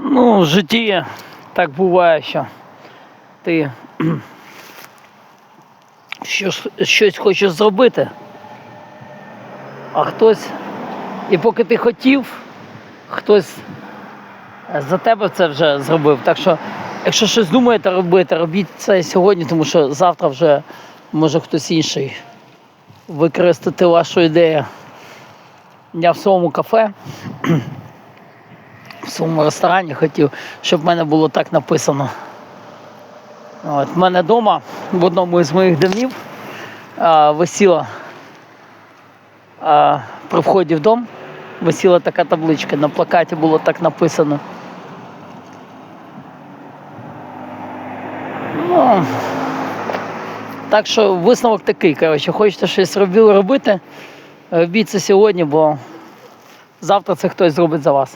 Ну, в житті так буває, що ти щось, щось хочеш зробити, а хтось, і поки ти хотів, хтось за тебе це вже зробив. Так що, якщо щось думаєте робити, робіть це сьогодні, тому що завтра вже може хтось інший використати вашу ідею. Я в своєму кафе, в своєму ресторані хотів, щоб в мене було так написано. От, в мене вдома в одному із моїх домів а, висіла а, при вході в дом висіла така табличка. На плакаті було так написано. Ну, так що висновок такий, коротше, хочете щось робити, робіть це сьогодні, бо завтра це хтось зробить за вас.